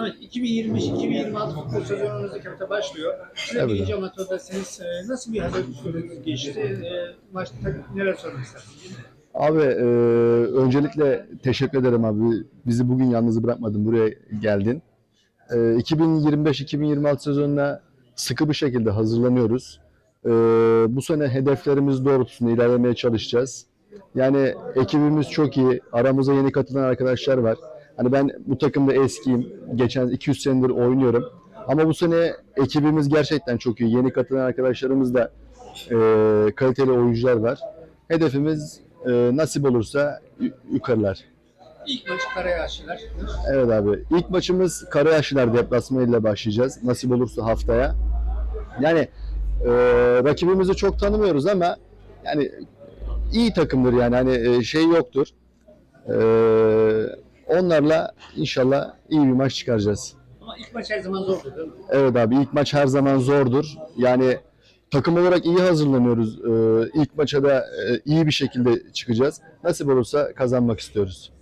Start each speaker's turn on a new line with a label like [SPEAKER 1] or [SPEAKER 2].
[SPEAKER 1] Evet, 2025-2026 futbol sezonu önümüzdeki başlıyor. Siz de
[SPEAKER 2] Evet.
[SPEAKER 1] birinci amatördesiniz. Ee, Nasıl bir hazırlık süreci geçti? Ee, maçta neler söylemek istersiniz?
[SPEAKER 2] Abi e, öncelikle teşekkür ederim abi. Bizi bugün yalnız bırakmadın. Buraya geldin. E, 2025-2026 sezonuna sıkı bir şekilde hazırlanıyoruz. E, bu sene hedeflerimiz doğrultusunda ilerlemeye çalışacağız. Yani ekibimiz çok iyi. Aramıza yeni katılan arkadaşlar var. Hani ben bu takımda eskiyim. Geçen 200 senedir oynuyorum. Ama bu sene ekibimiz gerçekten çok iyi. Yeni katılan arkadaşlarımız da e, kaliteli oyuncular var. Hedefimiz e, nasip olursa yu- yukarılar.
[SPEAKER 1] İlk maç Karayaşlılar.
[SPEAKER 2] Evet abi. İlk maçımız Karayaşlılar deplasmanıyla başlayacağız. Nasip olursa haftaya. Yani e, rakibimizi çok tanımıyoruz ama yani iyi takımdır yani hani e, şey yoktur. E, onlarla inşallah iyi bir maç çıkaracağız.
[SPEAKER 1] Ama ilk maç her zaman zordu değil mi?
[SPEAKER 2] Evet abi ilk maç her zaman zordur. Yani takım olarak iyi hazırlanıyoruz. E, ilk maça da e, iyi bir şekilde çıkacağız. Nasip olursa kazanmak istiyoruz.